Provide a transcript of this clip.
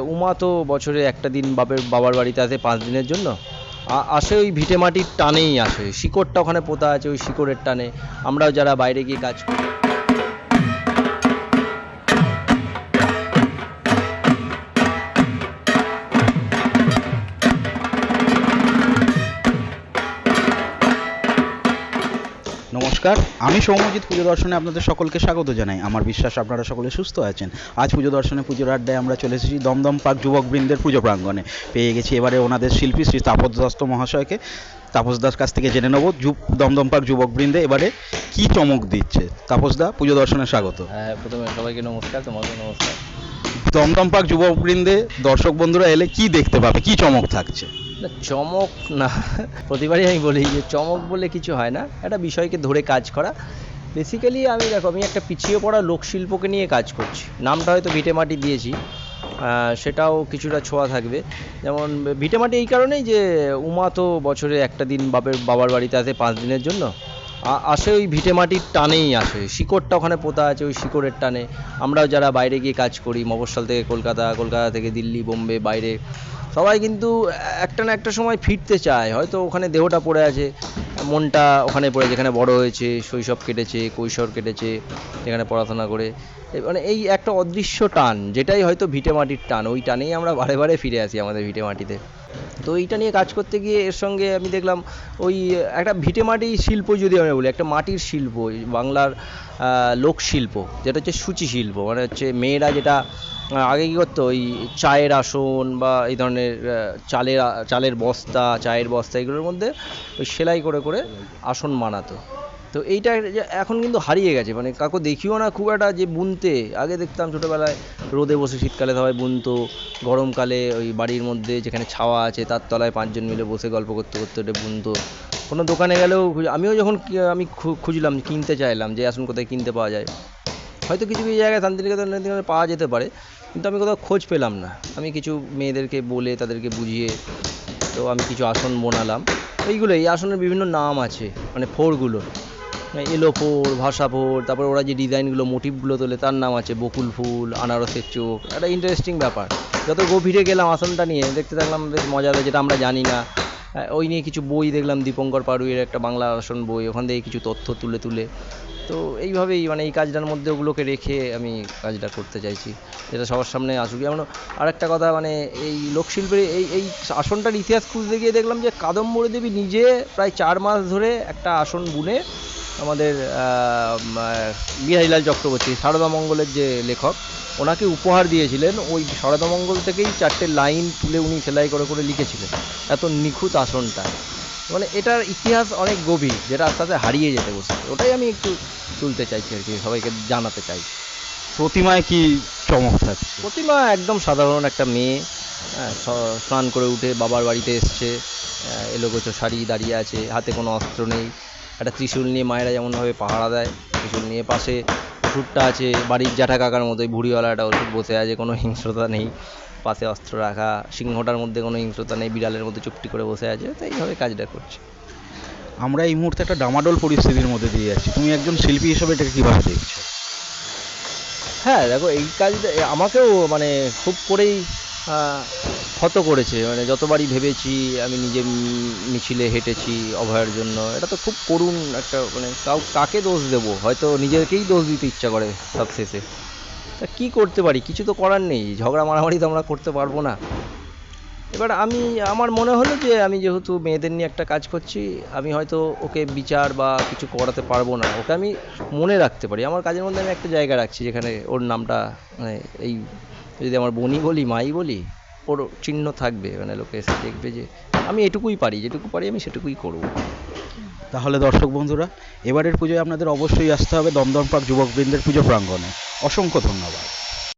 উমা তো বছরে একটা দিন বাপের বাবার বাড়িতে আসে পাঁচ দিনের জন্য। আসে ওই ভিটে মাটির টানেই আসে। শিকড়টা ওখানে পোতা আছে, ওই শিকড়ের টানে। আমরাও যারা বাইরে গিয়ে কাজ করি। নমস্কার আমি সৌম্যজিৎ পুজো দর্শনে আপনাদের সকলকে স্বাগত জানাই। আমার বিশ্বাস আপনারা সকলে সুস্থ আছেন। আজ পুজো দর্শনে পুজোর আড্ডায় আমরা চলে এসেছি দমদম পার্ক যুবকবৃন্দের পুজো প্রাঙ্গণে। পেয়ে গেছি এবারে ওনাদের শিল্পী শ্রী তাপস দত্ত মহাশয়কে। তাপস দাস কাছ থেকে জেনে নেব যুব দমদম পার্ক যুবকবৃন্দে এবারে কি চমক দিচ্ছে। তাপস দা পুজো দর্শনে স্বাগত। হ্যাঁ প্রথমে সবাইকে নমস্কার তোমাকে নমস্কার। দমদম পার্ক যুবকবৃন্দে দর্শক বন্ধুরা এলে কি দেখতে পাবে? কি চমক থাকছে? না, চমক না, প্রতিবারই আমি বলি যে চমক বলে কিছু হয় না, একটা বিষয়কে ধরে কাজ করা। বেসিক্যালি আমি দেখো, আমি একটা পিছিয়ে পড়া লোকশিল্পকে নিয়ে কাজ করছি। নামটা হয়তো ভিটেমাটি দিয়েছি সেটাও কিছুটা ছোঁয়া থাকবে। যেমন ভিটেমাটি এই কারণেই যে উমা তো বছরে একটা দিন বাপের বাবার বাড়িতে আসে পাঁচ দিনের জন্য। আসে ওই ভিটেমাটির টানেই আসে, শিকড়টা ওখানে পোতা আছে ওই শিকড়ের টানে। আমরাও যারা বাইরে গিয়ে কাজ করি, মফস্বল থেকে কলকাতা কলকাতা থেকে দিল্লি, বোম্বে, বাইরে সবাই কিন্তু একটা না একটা সময় ফিরতে চায়। হয়তো ওখানে দেহটা পড়ে আছে, মনটা ওখানে পড়ে যেখানে বড় হয়েছে, শৈশব কেটেছে, কৈশোর কেটেছে, যেখানে পড়াশোনা করে। মানে এই একটা অদৃশ্য টান, যেটাই হয়তো ভিটে মাটির টান, ওই টানেই আমরা বারে বারে ফিরে আসি আমাদের ভিটে মাটিতে। তো এইটা নিয়ে কাজ করতে গিয়ে এর সঙ্গে আমি দেখলাম, ওই একটা ভিটে মাটি শিল্প যদি আমি বলি, একটা মাটির শিল্প বাংলার লোকশিল্প, যেটা হচ্ছে সূচি শিল্প মানে হচ্ছে মেয়েরা যেটা আগে কী করতো? ওই চায়ের আসন বা এই ধরনের চালের চালের বস্তা, চায়ের বস্তা, এগুলোর মধ্যে ওই সেলাই করে করে আসন বানাতো। তো এইটা এখন কিন্তু হারিয়ে গেছে। মানে কাকু দেখিও না খুব একটা যে বুনতে। আগে দেখতাম ছোটোবেলায় রোদে বসে শীতকালে সবাই বুনতো। গরমকালে ওই বাড়ির মধ্যে যেখানে ছাওয়া আছে, তার তলায় পাঁচজন মিলে বসে গল্প করতে করতে ওটা বুনতো। কোনো দোকানে গেলেও আমিও যখন আমি খুঁজলাম, কিনতে চাইলাম যে আসন কোথায় কিনতে পাওয়া যায়। হয়তো কিছু কিছু জায়গায় শান্তিনিকেতনে পাওয়া যেতে পারে। কিন্তু আমি কোথাও খোঁজ পেলাম না। আমি কিছু মেয়েদেরকে বলে, তাদেরকে বুঝিয়ে তো আমি কিছু আসন বোনালাম। এইগুলো এই আসনের বিভিন্ন নাম আছে মানে ফোরগুলো। এলো ফোর ভাষা ফোর তারপর ওরা যে ডিজাইনগুলো, মোটিভগুলো তোলে, তার নাম আছে বকুল ফুল, আনারসের চোখ, একটা ইন্টারেস্টিং ব্যাপার। যত গভীরে গেলাম আসনটা নিয়ে, দেখতে থাকলাম বেশ মজা যেটা আমরা জানি না। ওই নিয়ে কিছু বই দেখলাম, দীপঙ্কর পাড়ুইয়ের একটা বাংলা আসন বই, ওখান থেকে কিছু তথ্য তুলে তুলে। তো এইভাবেই মানে এই কাজটার মধ্যে ওগুলোকে রেখে আমি কাজটা করতে চাইছি। যেটা সবার সামনে আসুক। যেমন আর একটা কথা মানে এই লোকশিল্পের এই এই আসনটার ইতিহাস খুঁজতে গিয়ে দেখলাম যে কাদম্বরী দেবী নিজে প্রায় চার মাস ধরে একটা আসন বুনে আমাদের বিহারীলাল চক্রবর্তী সারদামঙ্গলের যে লেখক, ওনাকে উপহার দিয়েছিলেন। ওই সারদামঙ্গল থেকেই চারটে লাইন তুলে উনি সেলাই করে করে লিখেছিলেন। এত নিখুঁত আসনটা। মানে এটার ইতিহাস অনেক গভীর যেটা আস্তে আস্তে হারিয়ে যেতে বসেছে ওটাই আমি একটু তুলতে চাইছি আর কি সবাইকে জানাতে চাই। প্রতিমায় কি চমক থাকছে? প্রতিমা একদম সাধারণ একটা মেয়ে হ্যাঁ, স্নান করে উঠে বাবার বাড়িতে এসছে আহ, এলোগোছো শাড়ি দাঁড়িয়ে আছে হাতে কোনো অস্ত্র নেই। একটা ত্রিশূল নিয়ে মায়েরা যেমনভাবে পাহারা দেয় ত্রিশূল নিয়ে পাশে ওষুধটা আছে বাড়ির জ্যাঠা কাকার মতোই ভুড়িওয়ালা একটা ওষুধ বসে আছে কোনো হিংস্রতা নেই। পাশে অস্ত্র রাখা সিংহটার মধ্যে কোনো হিংস্রতা নেই বিড়ালের মধ্যে চুপটি করে বসে আছে তো এইভাবে কাজটা করছে। আমরা এই মুহূর্তে একটা ডামাডোল পরিস্থিতির মধ্যে দিয়ে যাচ্ছি। তুমি একজন শিল্পী হিসেবে এটাকে কীভাবে দেখছ? হ্যাঁ দেখো এই কাজটা আমাকেও মানে খুব করেই আহ, ক্ষত করেছে মানে যতবারই ভেবেছি আমি নিজে মিছিলে হেঁটেছি অভয়ের জন্য, এটা তো খুব করুণ একটা মানে কাউ, কাকে দোষ দেবো? হয়তো নিজেকেই দোষ দিতে ইচ্ছা করে সব শেষে তা কী করতে পারি? কিছু তো করার নেই, ঝগড়া মারামারি তো আমরা করতে পারব না। এবার আমি, আমার মনে হলো যে আমি যেহেতু মেয়েদের নিয়ে একটা কাজ করছি, আমি হয়তো ওকে বিচার বা কিছু করাতে পারব না। ওকে আমি মনে রাখতে পারি। আমার কাজের মধ্যে আমি একটা জায়গা রাখছি যেখানে ওর নামটা মানে এই, যদি আমার বোনই বলি, মাই বলি ওর চিহ্ন থাকবে মানে লোকে এসে দেখবে যে আমি এটুকুই পারি, যেটুকু পারি আমি সেটুকুই করব। তাহলে দর্শক বন্ধুরা, এবারের পুজোয় আপনাদের অবশ্যই আসতে হবে দমদম পার্ক যুবকবৃন্দের পুজো প্রাঙ্গণে। অসংখ্য ধন্যবাদ।